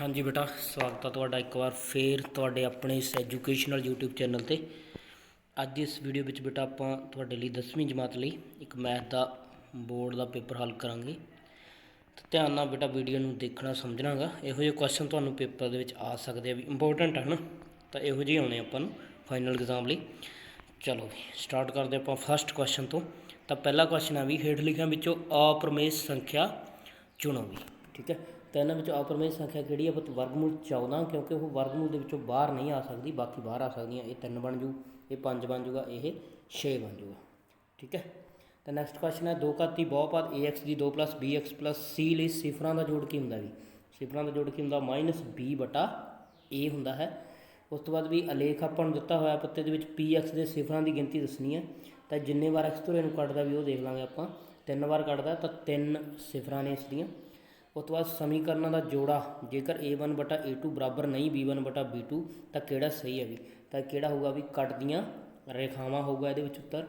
ਹਾਂਜੀ ਬੇਟਾ, ਸਵਾਗਤ ਹੈ ਤੁਹਾਡਾ ਇੱਕ ਵਾਰ ਫੇਰ ਤੁਹਾਡੇ ਆਪਣੇ ਇਸ ਐਜੂਕੇਸ਼ਨਲ YouTube ਚੈਨਲ ਤੇ। ਅੱਜ ਇਸ ਵੀਡੀਓ ਵਿੱਚ ਬੇਟਾ ਆਪਾਂ ਤੁਹਾਡੇ ਲਈ 10ਵੀਂ ਜਮਾਤ ਲਈ ਇੱਕ ਮੈਥ ਦਾ ਬੋਰਡ ਦਾ ਪੇਪਰ ਹੱਲ ਕਰਾਂਗੇ। ਤੇ ਧਿਆਨ ਨਾਲ ਬੇਟਾ ਵੀਡੀਓ ਨੂੰ ਦੇਖਣਾ, ਸਮਝਣਾਗਾ। ਇਹੋ ਜਿਹੇ ਕੁਐਸਚਨ ਤੁਹਾਨੂੰ ਪੇਪਰ ਦੇ ਵਿੱਚ ਆ ਸਕਦੇ ਆ ਵੀ ਇੰਪੋਰਟੈਂਟ ਹਨ? ਤਾਂ ਇਹੋ ਜਿਹੇ ਆਉਣੇ ਆਪਾਂ ਨੂੰ ਫਾਈਨਲ ਐਗਜ਼ਾਮ ਲਈ। ਚਲੋ ਵੀ ਸਟਾਰਟ ਕਰਦੇ ਆਪਾਂ ਫਸਟ ਕੁਐਸਚਨ ਤੋਂ। ਤਾਂ ਪਹਿਲਾ ਕੁਐਸਚਨ ਆ ਵੀ, ਹੇਠ ਲਿਖਿਆਂ ਵਿੱਚੋਂ ਅਪਰਮੇਸ਼ ਸੰਖਿਆ ਚੁਣੋ ਵੀ, ਠੀਕ ਹੈ? ਤਾਂ ਇਹਨਾਂ ਵਿੱਚੋਂ ਅਪਰਮੇਸ਼ ਸੰਖਿਆ ਕਿਹੜੀ ਹੈ? ਪੁੱਤ ਵਰਗਮੂਲ 14 ਕਿਉਂਕਿ ਉਹ ਵਰਗਮੂਲ ਦੇ ਵਿੱਚੋਂ ਬਾਹਰ ਨਹੀਂ ਆ ਸਕਦੀ, ਬਾਕੀ ਬਾਹਰ ਆ ਸਕਦੀਆਂ। ਇਹ 3 ਬਣ ਜੂ, ਇਹ 5 ਬਣ ਜੂਗਾ, ਇਹ 6 ਬਣ ਜੂਗਾ। ਠੀਕ ਹੈ? ਤਾਂ ਨੈਕਸਟ ਕੁਐਸਚਨ ਹੈ, ਦੋ ਘਾਤੀ ਬਹੁਪਦ, ax ਦੀ 2 bx c ਲਈ ਸਿਫਰਾਂ ਦਾ ਜੋੜ ਕੀ ਹੁੰਦਾ ਵੀ ਸਿਫਰਾਂ ਦਾ ਜੋੜ ਕੀ ਹੁੰਦਾ? -b ਬਟਾ a ਹੁੰਦਾ ਹੈ। ਉਸ ਤੋਂ ਬਾਅਦ ਵੀ ਅਲੇਖ ਆਪਾਂ ਨੂੰ ਦਿੱਤਾ ਹੋਇਆ ਪੱਤੇ ਦੇ ਵਿੱਚ px ਦੇ ਸਿਫਰਾਂ ਦੀ ਗਿਣਤੀ ਦੱਸਣੀ ਹੈ। ਤਾਂ ਜਿੰਨੇ ਵਾਰ x ਤੋਂ ਇਹਨੂੰ ਕੱਟਦਾ ਵੀ ਉਹ ਦੇਖ ਲਾਂਗੇ ਆਪਾਂ। ਤਿੰਨ ਵਾਰ ਕੱਟਦਾ ਤਾਂ ਤਿੰਨ ਸਿਫਰਾਂ ਨੇ ਇਸ ਦੀਆਂ। ਉਸ ਤੋਂ ਬਾਅਦ ਸਮੀਕਰਨਾਂ ਦਾ ਜੋੜਾ, ਜੇਕਰ a1 ਬਟਾ a2 ਬਰਾਬਰ ਨਹੀਂ b1 ਬਟਾ b2 ਤਾਂ ਕਿਹੜਾ ਸਹੀ ਹੈ ਵੀ? ਤਾਂ ਕਿਹੜਾ ਹੋਊਗਾ ਵੀ? ਕੱਟਦੀਆਂ ਰੇਖਾਵਾਂ ਹੋਊਗਾ ਇਹਦੇ ਵਿੱਚ ਉੱਤਰ।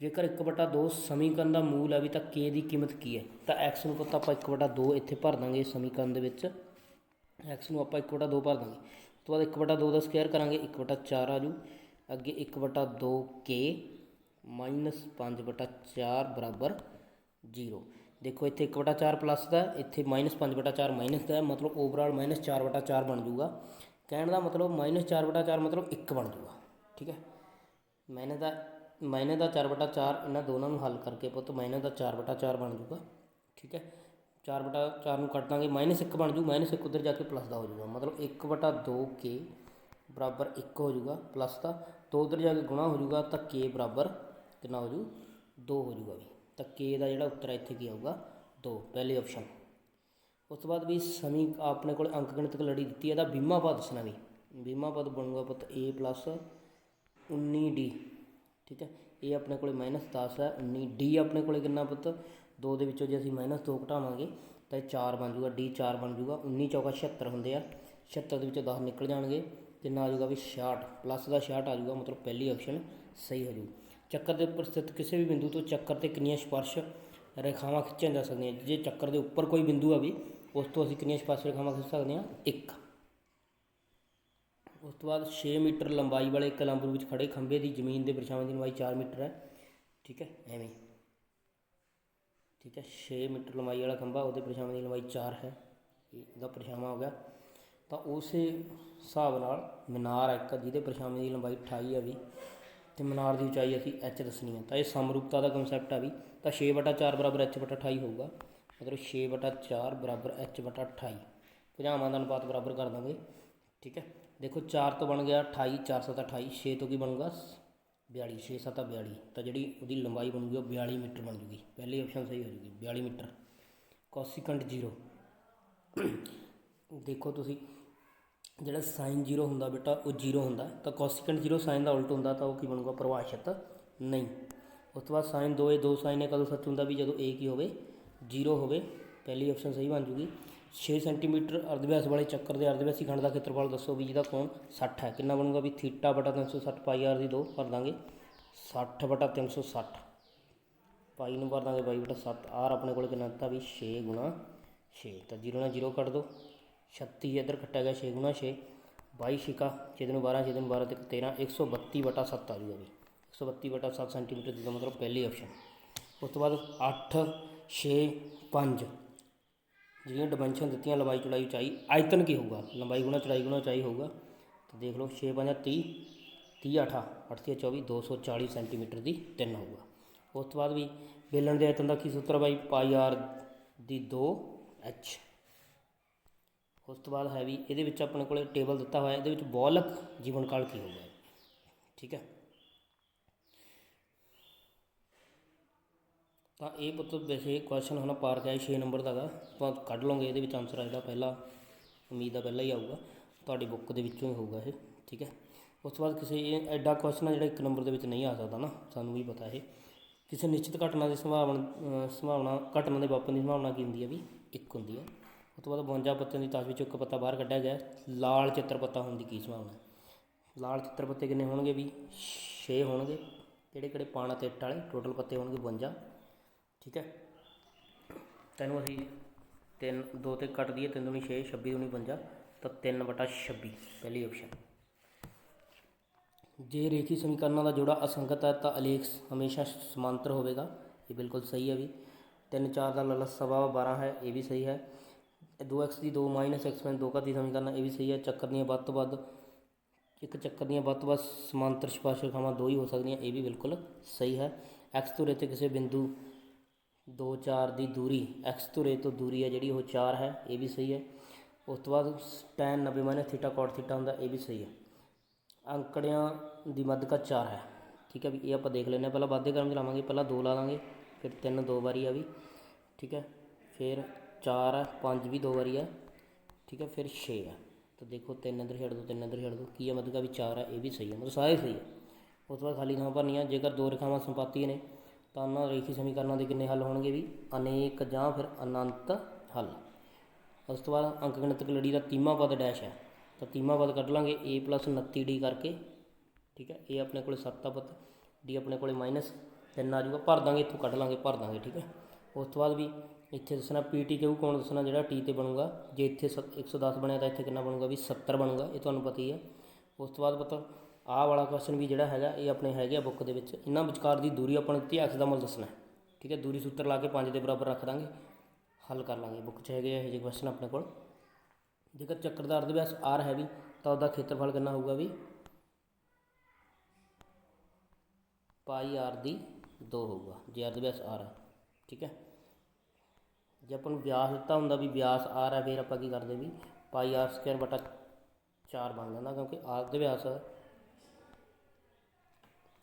ਜੇਕਰ 1 ਬਟਾ 2 ਸਮੀਕਰਨ ਦਾ ਮੂਲ ਹੈ ਵੀ, ਤਾਂ k ਦੀ ਕੀਮਤ ਕੀ ਹੈ? ਤਾਂ x ਨੂੰ ਪਤਾ ਆਪਾਂ 1 ਬਟਾ 2 ਇੱਥੇ ਭਰ ਦਾਂਗੇ ਸਮੀਕਰਨ ਦੇ ਵਿੱਚ। X ਨੂੰ ਆਪਾਂ 1 ਬਟਾ 2 ਭਰ ਦਾਂਗੇ। ਉਸ ਤੋਂ ਬਾਅਦ 1 ਬਟਾ 2 ਦਾ ਸਕੁਅਰ ਕਰਾਂਗੇ 1 ਬਟਾ 4 ਆ ਜੂ। ਅੱਗੇ 1 ਬਟਾ 2 k, ਮਾਈਨਸ 5 ਬਟਾ 4 ਬਰਾਬਰ 0 ਦੇਖੋ ਇੱਥੇ 1 ਬਟਾ 4 ਪਲੱਸ ਦਾ, ਇੱਥੇ ਮਾਈਨਸ 5 ਬਟਾ 4 ਮਾਈਨਸ ਦਾ ਮਤਲਬ ਓਵਰਆਲ ਮਾਈਨਸ 4 ਬਟਾ 4 ਬਣ ਜਾਊਗਾ। ਕਹਿਣ ਦਾ ਮਤਲਬ ਮਾਈਨਸ 4 ਬਟਾ 4 ਮਤਲਬ 1 ਬਣ ਜਾਊਗਾ, ਠੀਕ ਹੈ? ਮਾਈਨਸ ਦਾ ਮਾਈਨਸ ਦਾ 4 ਬਟਾ 4 ਇਹਨਾਂ ਦੋਨਾਂ ਨੂੰ ਹੱਲ ਕਰਕੇ ਪੁੱਤ ਮਾਈਨਸ ਦਾ 4 ਬਟਾ 4 ਬਣ ਜਾਊਗਾ, ਠੀਕ ਹੈ? 4 ਬਟਾ 4 ਨੂੰ ਕੱਟ ਦਾਂਗੇ ਮਾਈਨਸ 1 ਬਣ ਜੂ ਮਾਈਨਸ 1 ਉਧਰ ਜਾ ਕੇ ਪਲੱਸ ਦਾ ਹੋ ਜਾਊਗਾ। ਮਤਲਬ 1 ਬਟਾ 2 ਕੇ ਬਰਾਬਰ 1 ਹੋ ਜਾਊਗਾ ਪਲੱਸ ਦਾ। 2 ਉਧਰ ਜਾ ਕੇ ਗੁਣਾ ਹੋ ਜਾਊਗਾ ਤਾਂ k ਬਰਾਬਰ ਕਿੰਨਾ ਹੋ ਜੂ 2 ਹੋ ਜਾਊਗਾ ਵੀ। ਤਾਂ ਕੇ ਦਾ ਜਿਹੜਾ ਉੱਤਰ ਇੱਥੇ ਕੀ ਆਊਗਾ? 2 ਪਹਿਲੀ ਆਪਸ਼ਨ ਉਸ ਤੋਂ ਬਾਅਦ ਵੀ ਸਮੀ, ਆਪਣੇ ਕੋਲ ਅੰਕ ਗਣਿਤਕ ਲੜੀ ਦਿੱਤੀ ਹੈ ਦਾ ਬੀਮਾ ਪਦ ਦੱਸਣਾ ਵੀ। ਬੀਮਾ ਪਦ ਬਣੂਗਾ ਪੁੱਤ a 19d ਠੀਕ ਹੈ? ਇਹ ਆਪਣੇ ਕੋਲੇ -10 ਹੈ 19d ਆਪਣੇ ਕੋਲੇ ਕਿੰਨਾ ਪੁੱਤ? 2 ਦੇ ਵਿੱਚੋਂ ਜੇ ਅਸੀਂ -2 ਘਟਾਵਾਂਗੇ, ਤਾਂ ਇਹ 4 ਬਣ ਜੂਗਾ d 4 ਬਣ ਜੂਗਾ 19 ਚੌਕਾ 76 ਹੁੰਦੇ ਆ। 76 ਦੇ ਵਿੱਚੋਂ 10 ਨਿਕਲ ਜਾਣਗੇ ਕਿੰਨਾ ਆ ਜੂਗਾ ਵੀ 66 ਪਲੱਸ ਦਾ 66 ਆ ਜੂਗਾ ਮਤਲਬ ਪਹਿਲੀ ਆਪਸ਼ਨ ਸਹੀ ਹੋ ਜੂ ਚੱਕਰ ਦੇ ਉੱਪਰ ਸਥਿਤ ਕਿਸੇ ਵੀ ਬਿੰਦੂ ਤੋਂ ਚੱਕਰ ਤੇ ਕਿੰਨੀਆਂ ਸਪਰਸ਼ ਰੇਖਾਵਾਂ ਖਿੱਚੀਆਂ ਜਾ ਸਕਦੀਆਂ ਜੇ ਚੱਕਰ ਦੇ ਉੱਪਰ ਕੋਈ ਬਿੰਦੂ ਆ ਵੀ, ਉਸ ਤੋਂ ਅਸੀਂ ਕਿੰਨੀਆਂ ਸਪਰਸ਼ ਰੇਖਾਵਾਂ ਖਿੱਚ ਸਕਦੇ ਹਾਂ? ਇੱਕ। ਉਸ ਤੋਂ ਬਾਅਦ 6 ਮੀਟਰ ਲੰਬਾਈ ਵਾਲੇ ਕਲੰਬਰੂ ਵਿੱਚ ਖੜੇ ਖੰਭੇ ਦੀ ਜ਼ਮੀਨ ਦੇ ਪਰਛਾਵੇਂ ਦੀ ਲੰਬਾਈ 4 ਮੀਟਰ ਹੈ। ਠੀਕ ਹੈ? ਐਵੇਂ। ਠੀਕ ਹੈ? 6 ਮੀਟਰ ਲੰਬਾਈ ਵਾਲਾ ਖੰਭਾ, ਉਹਦੇ ਪਰਛਾਵੇਂ ਦੀ ਲੰਬਾਈ 4 ਹੈ। ਇਹ ਇਹਦਾ ਪਰਛਾਵਾਂ ਹੋ ਗਿਆ। ਤਾਂ ਉਸੇ ਹਿਸਾਬ ਨਾਲ ਮੀਨਾਰ ਹੈ ਇੱਕ, ਜਿਹਦੇ ਪਰਛਾਵੇਂ ਦੀ ਲੰਬਾਈ 28 ਹੈ ਵੀ। ਤੇ ਮਨਾਰ ਦੀ ਉਚਾਈ ਅਸੀਂ h ਦੱਸਣੀ ਹੈ ਤਾਂ ਇਹ ਸਮਰੂਪਤਾ ਦਾ ਕਨਸੈਪਟ ਆ ਵੀ, ਤਾਂ 6 ਬਟਾ 4 ਬਰਾਬਰ h ਬਟਾ 28 ਹੋਊਗਾ। ਮਤਲਬ 6 ਬਟਾ 4 ਬਰਾਬਰ h ਬਟਾ 28 ਭੁਜਾਵਾਂ ਦਾ ਅਨੁਪਾਤ ਬਰਾਬਰ ਕਰ ਦਾਂਗੇ। ਠੀਕ ਹੈ? ਦੇਖੋ 4 ਤੋਂ ਬਣ ਗਿਆ 28 4 7 28 6 ਤੋਂ ਕੀ ਬਣੂਗਾ? 42 6 7 42 ਤਾਂ ਜਿਹੜੀ ਉਹਦੀ ਲੰਬਾਈ ਬਣੂਗੀ ਉਹ 42 ਮੀਟਰ ਬਣ ਜੂਗੀ। ਪਹਿਲੀ ਆਪਸ਼ਨ ਸਹੀ ਹੋ ਜੂਗੀ 42 ਮੀਟਰ। ਕੋਸਿਕੈਂਟ 0 ਦੇਖੋ ਤੁਸੀਂ ਜਿਹੜਾ ਸਾਈਨ 0 ਹੁੰਦਾ ਬੇਟਾ, ਉਹ 0 ਹੁੰਦਾ। ਤਾਂ ਕੋਸਿਕੈਂਟ 0 ਸਾਈਨ ਦਾ ਉਲਟ ਹੁੰਦਾ ਤਾਂ ਉਹ ਕੀ ਬਣੂਗਾ? ਪਰਿਭਾਸ਼ਿਤ ਨਹੀਂ। ਉਸ ਤੋਂ ਬਾਅਦ ਸਾਈਨ 2 ਇਹ ਦੋ ਸਾਈਨ ਨੇ ਕਦੋਂ ਸੱਚ ਹੁੰਦਾ ਵੀ ਜਦੋਂ a ਕੀ ਹੋਵੇ? 0 ਹੋਵੇ। ਪਹਿਲੀ ਆਪਸ਼ਨ ਸਹੀ ਬਣ ਜੂਗੀ। 6 ਸੈਂਟੀਮੀਟਰ ਅਰਧਵਿਆਸ ਵਾਲੇ ਚੱਕਰ ਦੇ ਅਰਧਵਿਆਸੀ ਖੰਡ ਦਾ ਖੇਤਰਫਲ ਦੱਸੋ ਵੀ ਜਿਹਦਾ ਕੋਣ 60 ਹੈ। ਕਿੰਨਾ ਬਣੂਗਾ ਵੀ? ਥੀਟਾ ਬਟਾ 360 ਪਾਈ ਆਰ ਦੀ 2 ਭਰ ਦਾਂਗੇ। 60 ਬਟਾ 360 ਪਾਈ ਨੂੰ ਭਰ ਦਾਂਗੇ ਬਾਈ ਬਟਾ 7 ਆਰ ਆਪਣੇ ਕੋਲ ਕਿੰਨਾ ਦਿੱਤਾ ਵੀ? 6 ਗੁਣਾ 6 ਤਾਂ 0 ਨਾਲ 0 ਕੱਟ ਦੋ। 36 ਇੱਧਰ ਕੱਟਿਆ ਗਿਆ 6 ਗੁਣਾ 6 22 ਛਿਕਾ 6 ਦਿਨ 12 6 ਦਿਨ 12 ਤੇ 13 132 ਬਟਾ 7 ਆ ਜੂਗਾ ਵੀ 132 ਬਟਾ 7 ਸੈਂਟੀਮੀਟਰ ਜਿਹਦਾ ਮਤਲਬ ਪਹਿਲੀ ਆਪਸ਼ਨ ਉਸ ਤੋਂ ਬਾਅਦ 8 6 5 ਜਿਹੜੀਆਂ ਡਿਮੈਂਸ਼ਨ ਦਿੱਤੀਆਂ, ਲੰਬਾਈ ਚੌੜਾਈ ਉਚਾਈ, ਆਇਤਨ ਕੀ ਹੋਊਗਾ? ਲੰਬਾਈ ਗੁਣਾ, ਚੌੜਾਈ ਗੁਣਾ, ਉਚਾਈ ਹੋਊਗਾ। ਤਾਂ ਦੇਖ ਲਓ 6 5 30 30 8 8 ਤੇ 24 240 ਸੈਂਟੀਮੀਟਰ ਦੀ ਤਿੰਨ ਹੋਊਗਾ। ਉਸ ਤੋਂ ਬਾਅਦ ਵੀ ਬੇਲਣ ਦੇ ਆਇਤਨ ਦਾ ਕੀ ਸੂਤਰ ਬਾਈ? ਪਾਈ ਆਰ ਦੀ 2 ਐਚ। ਉਸ ਤੋਂ ਬਾਅਦ ਹੈ ਵੀ ਇਹਦੇ ਵਿੱਚ ਆਪਣੇ ਕੋਲੇ ਟੇਬਲ ਦਿੱਤਾ ਹੋਇਆ, ਇਹਦੇ ਵਿੱਚ ਬੌਲਕ ਜੀਵਨ ਕਾਲ ਕੀ ਹੋਊਗਾ? ਠੀਕ ਹੈ। ਤਾਂ ਇਹ ਪੁੱਤ ਵੈਸੇ ਕੁਐਸਚਨ ਹੁਣ ਪਾਰਕ ਹੈ 6 ਨੰਬਰ ਦਾ ਗਾ ਤਾਂ ਕੱਢ ਲਓਗੇ ਇਹਦੇ ਵਿੱਚ ਆਨਸਰ ਆ ਜਿਹੜਾ ਪਹਿਲਾ, ਉਮੀਦ ਦਾ ਪਹਿਲਾ ਹੀ ਆਊਗਾ, ਤੁਹਾਡੀ ਬੁੱਕ ਦੇ ਵਿੱਚੋਂ ਹੀ ਹੋਊਗਾ ਇਹ, ਠੀਕ ਹੈ। ਉਸ ਤੋਂ ਬਾਅਦ ਕਿਸੇ ਇਹ ਐਡਾ ਕੁਐਸਚਨ ਆ ਜਿਹੜਾ ਇੱਕ ਨੰਬਰ ਦੇ ਵਿੱਚ ਨਹੀਂ ਆ ਸਕਦਾ ਨਾ, ਸਾਨੂੰ ਵੀ ਪਤਾ ਇਹ। ਕਿਸੇ ਨਿਸ਼ਚਿਤ ਘਟਨਾ ਦੀ ਸੰਭਾਵਨਾ ਸੰਭਾਵਨਾ, ਘਟਨਾ ਦੇ ਵਾਪਰਨ ਦੀ ਸੰਭਾਵਨਾ ਕੀ ਹੁੰਦੀ ਹੈ ਵੀ? ਇੱਕ ਹੁੰਦੀ ਹੈ। ਉਹ ਤੋਂ ਬਾਅਦ 52 ਪੱਤਿਆਂ ਦੀ ਤਾਸ਼ ਵਿੱਚੋਂ ਇੱਕ ਪੱਤਾ ਬਾਹਰ ਕੱਢਿਆ ਗਿਆ। ਲਾਲ ਚਿੱਤਰ ਪੱਤਾ ਹੋਣ ਦੀ ਕੀ ਸੰਭਾਵਨਾ ਹੈ? ਲਾਲ ਚਿੱਤਰ ਪੱਤੇ ਕਿੰਨੇ ਹੋਣਗੇ ਵੀ? 6 ਹੋਣਗੇ। ਕਿਹੜੇ ਕਿਹੜੇ ਪਾਣ ਅਤੇ ਇੱਟ ਵਾਲੇ? ਟੋਟਲ ਪੱਤੇ ਹੋਣਗੇ 52 ਠੀਕ ਹੈ। ਤੈਨੂੰ ਅਸੀਂ ਤਿੰਨ, ਦੋ ਤੇ ਕੱਟ ਦਈਏ। ਤਿੰਨ ਦੂਣੀ 6 26 ਦੂਣੀ 52 ਤਾਂ 3 ਬਟਾ 26 ਪਹਿਲੀ ਆਪਸ਼ਨ ਜੇ ਰੇਖੀ ਸਮੀਕਰਨਾਂ ਦਾ ਜੋੜਾ ਅਸੰਗਤ ਹੈ, ਤਾਂ ਅਲੇਖ ਹਮੇਸ਼ਾ ਸਮਾਂਤਰ ਹੋਵੇਗਾ। ਇਹ ਬਿਲਕੁਲ ਸਹੀ ਹੈ ਵੀ। 3 4 ਦਾ ਲਲਤ ਸਵਾ 12 ਹੈ, ਇਹ ਵੀ ਸਹੀ ਹੈ। 2x ਦੀ 2 x ਮੈਂ 2 ਘਾਤੀ ਸਮੀਕਰਨ ਇਹ ਵੀ ਸਹੀ ਹੈ। ਚੱਕਰ ਦੀਆਂ ਵੱਧ ਤੋਂ ਵੱਧ, ਇੱਕ ਚੱਕਰ ਦੀਆਂ ਵੱਧ ਤੋਂ ਵੱਧ ਸਮਾਂਤਰ ਸਪਾਸ਼ ਰੇਖਾਵਾਂ ਦੋ ਹੀ ਹੋ ਸਕਦੀਆਂ, ਇਹ ਵੀ ਬਿਲਕੁਲ ਸਹੀ ਹੈ। X ਧੁਰੇ ਤੇ ਕਿਸੇ ਬਿੰਦੂ 2 4 ਦੀ ਦੂਰੀ, x ਧੁਰੇ ਤੋਂ ਦੂਰੀ ਹੈ ਜਿਹੜੀ ਉਹ 4 ਹੈ, ਇਹ ਵੀ ਸਹੀ ਹੈ। ਉਸ ਤੋਂ ਬਾਅਦ tan 90 minus theta cot theta ਹੁੰਦਾ, ਇਹ ਵੀ ਸਹੀ ਹੈ। ਅੰਕੜਿਆਂ ਦੀ ਮੱਧਕਾ 4 ਹੈ। ਠੀਕ ਹੈ ਵੀ, ਇਹ ਆਪਾਂ ਦੇਖ ਲੈਂਦੇ ਹਾਂ। ਪਹਿਲਾਂ ਵਾਧੇ ਕਰਮ ਲਾਵਾਂਗੇ ਪਹਿਲਾਂ 2 ਲਾ ਦਾਂਗੇ ਫਿਰ 3 ਦੋ ਵਾਰੀ ਆ ਵੀ। ਠੀਕ ਹੈ, ਫਿਰ ਚਾਰ ਹੈ ਪੰਜ ਵੀ ਦੋ ਵਾਰੀ ਹੈ ਠੀਕ ਹੈ ਫਿਰ 6 ਹੈ ਤਾਂ ਦੇਖੋ ਤਿੰਨ ਅੰਦਰ ਛੱਡ ਦੋ, ਤਿੰਨ ਅੰਦਰ ਛੱਡ ਦੋ, ਕੀ ਹੈ ਮੱਧਕਾ ਵੀ ਚਾਰ ਹੈ ਇਹ ਵੀ ਸਹੀ ਹੈ ਮਤਲਬ ਸਾਰੇ ਸਹੀ ਹੈ ਉਸ ਤੋਂ ਬਾਅਦ ਖਾਲੀ ਥਾਂ ਭਰਨੀਆਂ, ਜੇਕਰ ਦੋ ਰੇਖਾਵਾਂ ਸੰਪਾਤੀ ਨੇ, ਤਾਂ ਉਹਨਾਂ ਰੇਖੀ ਸਮੀਕਰਨਾਂ ਦੇ ਕਿੰਨੇ ਹੱਲ ਹੋਣਗੇ ਵੀ? ਅਨੇਕ ਜਾਂ ਫਿਰ ਅਨੰਤ ਹੱਲ। ਉਸ ਤੋਂ ਬਾਅਦ ਅੰਕ ਗਣਿਤਕ ਲੜੀ ਦਾ ਤੀਮਾ ਪਦ ਡੈਸ਼ ਹੈ ਤਾਂ ਤੀਮਾ ਪਦ ਕੱਢ ਲਾਂਗੇ, a 29d ਕਰਕੇ, ਠੀਕ ਹੈ ਇਹ ਆਪਣੇ ਕੋਲੇ 7 ਦਾ ਪਦ d ਆਪਣੇ ਕੋਲੇ ਮਾਈਨਸ 3 ਆ ਜਾਊਗਾ, ਭਰ ਦਾਂਗੇ, ਇੱਥੋਂ ਕੱਢ ਲਾਂਗੇ, ਭਰ ਦਾਂਗੇ, ਠੀਕ ਹੈ ਉਸ ਤੋਂ ਬਾਅਦ ਵੀ ਇੱਥੇ ਦੱਸਣਾ pt ਕਿਊ ਕੌਣ ਦੱਸਣਾ, ਜਿਹੜਾ t ਤੇ ਬਣੂਗਾ। ਜੇ ਇੱਥੇ ਸ- 110 ਬਣਿਆ ਤਾਂ ਇੱਥੇ ਕਿੰਨਾ ਬਣੂਗਾ ਵੀ? 70 ਬਣੂਗਾ, ਇਹ ਤੁਹਾਨੂੰ ਪਤਾ ਹੀ ਹੈ ਉਸ ਤੋਂ ਬਾਅਦ ਪਤਾ, ਆਹ ਵਾਲਾ ਕੁਐਸਚਨ ਵੀ ਜਿਹੜਾ ਹੈਗਾ, ਇਹ ਆਪਣੇ ਹੈਗੇ ਆ ਬੁੱਕ ਦੇ ਵਿੱਚ। ਇਹਨਾਂ ਵਿਚਕਾਰ ਦੀ ਦੂਰੀ ਆਪਾਂ ਨੂੰ ਦਿੱਤੀ ਦਾ ਮੁੱਲ ਦੱਸਣਾ। ਹੈ। ਠੀਕ ਹੈ, ਦੂਰੀ ਸੂਤਰ ਲਾ ਕੇ 5 ਦੇ ਬਰਾਬਰ ਰੱਖ ਦਾਂਗੇ। ਹੱਲ ਕਰ ਲਾਂਗੇ, ਬੁੱਕ 'ਚ ਹੈਗੇ ਆ ਇਹ ਜਿਹੇ ਕੁਐਸਚਨ ਆਪਣੇ ਕੋਲ। ਜੇਕਰ ਚੱਕਰ ਦਾ ਅਰਧ ਵਿਆਸ r ਹੈ ਵੀ ਤਾਂ ਉਹਦਾ ਖੇਤਰਫਲ ਕਿੰਨਾ ਹੋਊਗਾ ਵੀ? ਪਾਈ r ਦੀ 2 ਹੋਊਗਾ, ਜੇ ਅਰਧ ਵਿਆਸ r ਹੈ। ਠੀਕ ਹੈ। ਜੇ ਆਪਾਂ ਨੂੰ ਵਿਆਸ ਦਿੱਤਾ ਹੁੰਦਾ ਵੀ ਵਿਆਸ r ਹੈ ਫਿਰ ਆਪਾਂ ਕੀ ਕਰਦੇ ਵੀ ਪਾਈ r ਸਕੁਅਰ ਬਟਾ 4 ਬਣ ਜਾਂਦਾ ਕਿਉਂਕਿ ਅਰਧ ਵਿਆਸ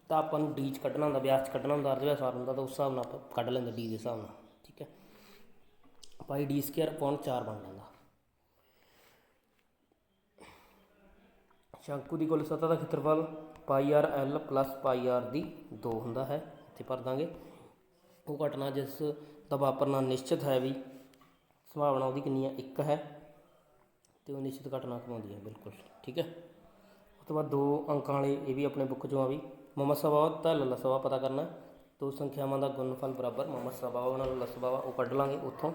ਤਾਂ ਆਪਾਂ ਨੂੰ d ਚ ਕੱਢਣਾ ਹੁੰਦਾ, ਵਿਆਸ ਚ ਕੱਢਣਾ ਹੁੰਦਾ ਅਰਧ ਵਿਆਸ r ਹੁੰਦਾ, ਤਾਂ ਉਸ ਹਿਸਾਬ ਨਾਲ ਆਪਾਂ ਕੱਢ ਲੈਂਦੇ d ਦੇ ਹਿਸਾਬ ਨਾਲ, ਠੀਕ ਹੈ। ਪਾਈ d ਸਕੁਅਰ ਅਪੋਨ 4 ਬਣ ਜਾਂਦਾ। ਸ਼ੰਕੂ ਦੀ ਕੁੱਲ ਸਤ੍ਹਾ ਦਾ ਖੇਤਰਫਲ pi R L plus pi R ਦੀ 2 ਹੁੰਦਾ ਹੈ, ਇੱਥੇ ਭਰ ਦਾਂਗੇ। ਉਹ ਘਟਨਾ ਜਿਸ ਦਾ ਵਾਪਰਨਾ ਨਿਸ਼ਚਿਤ ਹੈ ਵੀ ਸੰਭਾਵਨਾ ਉਹਦੀ ਕਿੰਨੀ ਹੈ 1 ਹੈ ਤੇ ਉਹ ਨਿਸ਼ਚਿਤ ਘਟਨਾ ਕਮਾਉਂਦੀ ਹੈ, ਬਿਲਕੁਲ। ਠੀਕ ਹੈ? ਉਸ ਤੋਂ ਬਾਅਦ ਦੋ ਅੰਕਾਂ ਵਾਲੇ, ਇਹ ਵੀ ਆਪਣੇ ਬੁੱਕ 'ਚੋਂ ਆ ਵੀ। ਮੁਹੰਮਦ ਸਬਾਵਤ ਤਾਂ ਲੱਲਾ ਸਵਾ ਪਤਾ ਕਰਨਾ। ਦੋ ਸੰਖਿਆਵਾਂ ਦਾ ਗੁਣਨਫਲ ਬਰਾਬਰ। ਮੁਹੰਮਦ ਸਬਾਵਾ ਨਾਲ ਲੱਲਾ ਸਬਾਵਾ ਉਹ ਕੱਢ ਲਾਂਗੇ ਉੱਥੋਂ।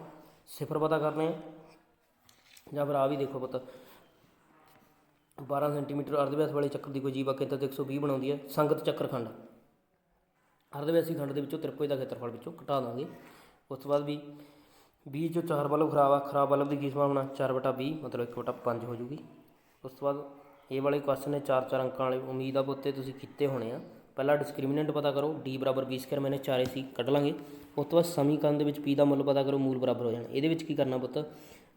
ਸਿਫਰ ਪਤਾ ਕਰਨੇ ਜਾਂ ਫਿਰ ਆ ਵੀ ਦੇਖੋ ਪੁੱਤ। 12 ਸੈਂਟੀਮੀਟਰ ਅਰਧਵਿਆਸ ਵਾਲੇ ਚੱਕਰ ਦੀ ਕੋਈ ਜੀਵਾ ਕੇਂਦਰ ਤੇ 120 ਬਣਾਉਂਦੀ ਹੈ। ਸੰਗਤ ਚੱਕਰਖੰਡ। ਅਰਧਵਿਆਸੀ ਖੰਡ ਦੇ ਵਿੱਚੋਂ ਤ੍ਰਿਪੁਜ ਦਾ ਖੇਤਰਫਲ ਵਿੱਚੋਂ ਘਟਾ ਦਾਂਗੇ। ਉਸ ਤੋਂ ਬਾਅਦ ਵੀ 20 ਚੋਂ 4 ਬਲਬ ਖਰਾਬ ਆ, ਖਰਾਬ ਬਲਬ ਦੀ ਕੀ ਸੰਭਾਵਨਾ 4/20 ਮਤਲਬ 1/5 ਹੋ ਜੂਗੀ ਉਸ ਤੋਂ ਬਾਅਦ ਇਹ ਵਾਲੇ ਕੁਐਸਚਨ ਨੇ 4-4 ਅੰਕਾਂ ਵਾਲੇ, ਉਮੀਦ ਆ ਪੁੱਤੇ ਤੁਸੀਂ ਕੀਤੇ ਹੋਣੇ ਆ। ਪਹਿਲਾਂ ਡਿਸਕ੍ਰਿਮੀਨੈਂਟ ਪਤਾ ਕਰੋ, d ਬਰਾਬਰ 20 ਸਕੁਅਰ ਮੈਨੇ 4 ਸੀ ਕੱਢ ਲਾਂਗੇ। ਉਸ ਤੋਂ ਬਾਅਦ ਸਮੀਕਰਨ ਦੇ ਵਿੱਚ p ਦਾ ਮੁੱਲ ਪਤਾ ਕਰੋ, ਮੂਲ ਬਰਾਬਰ ਹੋ ਜਾਣਾ। ਇਹਦੇ ਵਿੱਚ ਕੀ ਕਰਨਾ ਪੁੱਤ?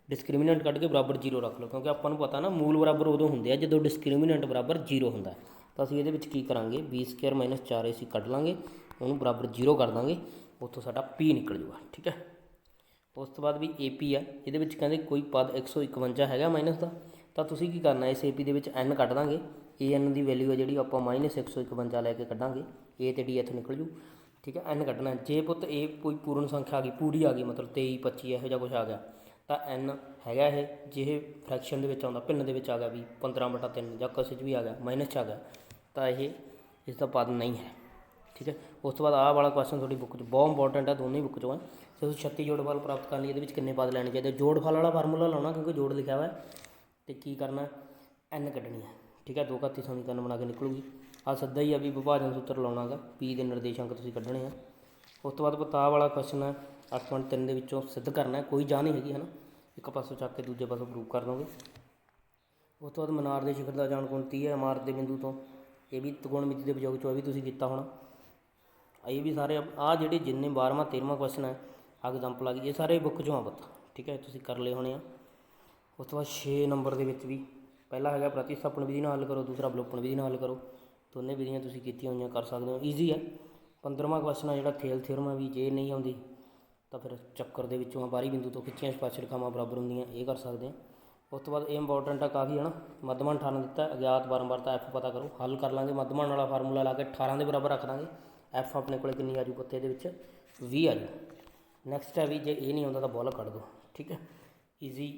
ਡਿਸਕ੍ਰਿਮੀਨੈਂਟ ਕੱਢ ਕੇ ਬਰਾਬਰ 0 ਰੱਖ ਲਓ, ਕਿਉਂਕਿ ਆਪਾਂ ਨੂੰ ਪਤਾ ਨਾ, ਮੂਲ ਬਰਾਬਰ ਉਦੋਂ ਹੁੰਦੇ ਆ ਜਦੋਂ ਡਿਸਕ੍ਰਿਮੀਨੈਂਟ ਬਰਾਬਰ 0 ਹੁੰਦਾ ਤਾਂ ਅਸੀਂ ਇਹਦੇ ਵਿੱਚ ਕੀ ਕਰਾਂਗੇ? 20 ਸਕੁਅਰ ਮਾਈਨਸ 4 ਅਸੀਂ ਕੱਢ ਲਾਂਗੇ, ਉਹਨੂੰ ਬਰਾਬਰ 0 ਕਰ ਦਾਂਗੇ। ਉੱਥੋਂ ਸਾਡਾ p ਨਿਕਲ ਜੂਗਾ, ਠੀਕ ਹੈ? ਉਸ ਤੋਂ ਬਾਅਦ ਵੀ AP ਆ, ਇਹਦੇ ਵਿੱਚ ਕਹਿੰਦੇ ਕੋਈ ਪਦ 151 ਹੈਗਾ ਮਾਈਨਸ ਦਾ, ਤਾਂ ਤੁਸੀਂ ਕੀ ਕਰਨਾ, ਇਸ AP ਦੇ ਵਿੱਚ n ਕੱਢ ਦਾਂਗੇ an ਦੀ ਵੈਲਿਊ ਹੈ ਜਿਹੜੀ ਆਪਾਂ ਮਾਈਨਸ 151 ਲੈ ਕੇ ਕੱਢਾਂਗੇ, a ਤੇ d ਇੱਥੋਂ ਨਿਕਲ ਜੂ, ਠੀਕ ਹੈ? N ਕੱਢਣਾ, ਜੇ ਪੁੱਤ ਇਹ ਕੋਈ ਪੂਰਨ ਸੰਖਿਆ ਆ ਗਈ, ਪੂਰੀ ਆ ਗਈ, ਮਤਲਬ 23 25 ਇਹੋ ਜਿਹਾ ਕੁਝ ਆ ਗਿਆ, ਤਾਂ n ਹੈਗਾ ਇਹ, ਜੇ ਇਹ ਫ੍ਰੈਕਸ਼ਨ ਦੇ ਵਿੱਚ ਆਉਂਦਾ, ਭਿੰਨ ਦੇ ਵਿੱਚ ਆ ਗਿਆ, ਵੀ 15 ਬਟਾ 3 ਜਾਂ ਕਿਸੇ 'ਚ ਵੀ ਆ ਗਿਆ ਮਾਈਨਸ 'ਚ ਆ ਗਿਆ, ਤਾਂ ਇਹ ਇਸ ਦਾ ਪਦ ਨਹੀਂ ਹੈ। ਠੀਕ ਹੈ? ਉਸ ਤੋਂ ਬਾਅਦ ਆਹ ਵਾਲਾ ਕੁਐਸਚਨ ਤੁਹਾਡੀ ਬੁੱਕ 'ਚ ਬਹੁਤ ਇੰਪੋਰਟੈਂਟ ਹੈ, ਦੋਨੇ ਬੁੱਕ 'ਚੋਂ ਹੈ ਤੇ ਤੁਸੀਂ 36 ਜੋੜਫਲ ਪ੍ਰਾਪਤ ਕਰਨ ਲਈ ਇਹਦੇ ਵਿੱਚ ਕਿੰਨੇ ਪਦ ਲੈਣੇ ਚਾਹੀਦੇ? ਜੋੜਫਲ ਵਾਲਾ ਫਾਰਮੂਲਾ ਲਾਉਣਾ, ਕਿਉਂਕਿ ਜੋੜ ਲਿਖਿਆ ਹੋਇਆ ਹੈ। ਤੇ ਕੀ ਕਰਨਾ? N ਕੱਢਣੀ ਹੈ। ਠੀਕ ਹੈ? ਦੋ ਘਾਤੀ ਸਮੀਕਰਨ ਬਣਾ ਕੇ ਨਿਕਲੂਗੀ। ਆ ਸਿੱਧਾ ਹੀ ਆ ਵੀ ਵਿਭਾਜਨ ਸੂਤਰ ਲਾਉਣਾਗਾ। ਪੀ ਦੇ ਨਿਰਦੇਸ਼ਾਂਕ ਤੁਸੀਂ ਕੱਢਣੇ ਆ। ਉਸ ਤੋਂ ਬਾਅਦ ਪਤਾ ਵਾਲਾ ਕੁਐਸਚਨ ਹੈ 8.3 ਦੇ ਵਿੱਚੋਂ ਸਿੱਧ ਕਰਨਾ ਕੋਈ ਜਾ ਨਹੀਂ ਹੈਗੀ ਹੈ ਨਾ ਇੱਕ ਪਾਸੋਂ ਚੱਕ ਕੇ ਦੂਜੇ ਪਾਸੋਂ ਪ੍ਰੂਵ ਕਰ ਦੋਗੇ। ਉਸ ਤੋਂ ਬਾਅਦ ਮਨਾਰ ਦੇ ਸ਼ਿਖਰ ਦਾ ਜਾਣ ਗੁਣ 30 ਹੈ ਇਮਾਰਤ ਦੇ ਬਿੰਦੂ ਤੋਂ। ਇਹ ਵੀ ਤ੍ਰਿਕੋਣਮਿਤੀ ਦੇ ਪ੍ਰਯੋਗ ਚੋਂ ਵੀ ਤੁਸੀਂ ਕੀਤਾ ਹੋਣਾ। ਇਹ ਵੀ ਸਾਰੇ ਆ ਜਿਹੜੇ ਜਿੰਨੇ 12ਵਾਂ 13ਵਾਂ ਕੁਐਸਚਨ ਹੈ ਐਗਜ਼ਾਮਪਲ ਆ ਗਈ, ਇਹ ਸਾਰੇ ਬੁੱਕ ਚੋਂ ਆ ਪਤਾ, ਠੀਕ ਹੈ, ਤੁਸੀਂ ਕਰ ਲਏ ਹੋਣੇ ਆ। ਉਸ ਤੋਂ ਬਾਅਦ 6 ਨੰਬਰ ਦੇ ਵਿੱਚ ਵੀ, ਪਹਿਲਾ ਹੈਗਾ ਪ੍ਰਤੀਸਥਾਪਨ ਵਿਧੀ ਨਾਲ ਹੱਲ ਕਰੋ, ਦੂਸਰਾ ਅਵਲੋਕਨ ਵਿਧੀ ਨਾਲ ਹੱਲ ਕਰੋ ਦੋਨੇ ਵਿਧੀਆਂ ਤੁਸੀਂ ਕੀਤੀਆਂ ਹੋਈਆਂ, ਕਰ ਸਕਦੇ ਹੋ ਈਜ਼ੀ ਹੈ। 15ਵਾਂ ਕੁਐਸਚਨ ਆ ਜਿਹੜਾ ਥੇਲ ਥਿਉਰਮ ਆ ਵੀ ਜੇ ਨਹੀਂ ਆਉਂਦੀ, ਤਾਂ ਫਿਰ ਚੱਕਰ ਦੇ ਵਿੱਚੋਂ ਬਾਹਰੀ ਬਿੰਦੂ ਤੋਂ ਖਿੱਚੀਆਂ ਸਪਾਸ਼ ਰੇਖਾਵਾਂ ਬਰਾਬਰ ਹੁੰਦੀਆਂ, ਇਹ ਕਰ ਸਕਦੇ ਆ। ਉਸ ਤੋਂ ਬਾਅਦ ਇਹ ਇੰਪੋਰਟੈਂਟ ਆ ਕਾਫੀ ਹੈ ਨਾ ਮੱਧਮਾਨ 18 ਦਿੱਤਾ, ਅਗਿਆਤ ਅਗਿਆਤ ਬਾਰੰਬਾਰਤਾ ਐਫ ਪਤਾ ਕਰੋ, ਹੱਲ ਕਰ ਲਾਂਗੇ, ਮੱਧਮਾਨ ਵਾਲਾ ਫਾਰਮੂਲਾ ਲਾ ਕੇ 18 ਦੇ ਬਰਾਬਰ ਰੱਖ ਦਾਂਗੇ। ਐਫ ਆਪਣੇ ਕੋਲ ਕਿੰਨੀ ਆ ਜੂ ਪੱਤੇ ਦੇ ਵਿੱਚ? 20 ਆ ਜੂ। ਨੈਕਸਟ ਹੈ ਵੀ ਜੇ ਇਹ ਨਹੀਂ ਆਉਂਦਾ ਤਾਂ ਬੋਲ ਕੱਢ ਦਿਓ ਠੀਕ ਹੈ? ਈਜ਼ੀ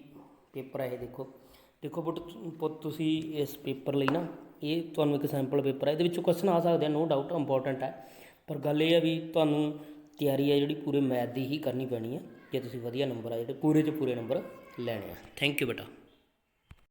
ਪੇਪਰ ਹੈ ਇਹ ਦੇਖੋ। ਦੇਖੋ ਪੁੱਤ ਪੁੱਤ ਤੁਸੀਂ ਇਸ ਪੇਪਰ ਲਈ ਨਾ, ਇਹ ਤੁਹਾਨੂੰ ਇੱਕ ਸੈਂਪਲ ਪੇਪਰ ਹੈ ਇਹਦੇ ਵਿੱਚੋਂ ਕੁਐਸਚਨ ਆ ਸਕਦੇ ਆ ਨੋ ਡਾਊਟ ਇੰਪੋਰਟੈਂਟ ਹੈ ਪਰ ਗੱਲ ਇਹ ਹੈ ਵੀ ਤੁਹਾਨੂੰ ਤਿਆਰੀ ਹੈ ਜਿਹੜੀ ਪੂਰੇ ਮੈਥ ਦੀ ਹੀ ਕਰਨੀ ਪੈਣੀ ਹੈ ਜੇ ਤੁਸੀਂ ਵਧੀਆ ਨੰਬਰ ਆ ਜਿਹੜੇ ਪੂਰੇ 'ਚ ਪੂਰੇ ਨੰਬਰ ਲੈਣੇ ਆ। ਥੈਂਕ ਯੂ ਬੇਟਾ।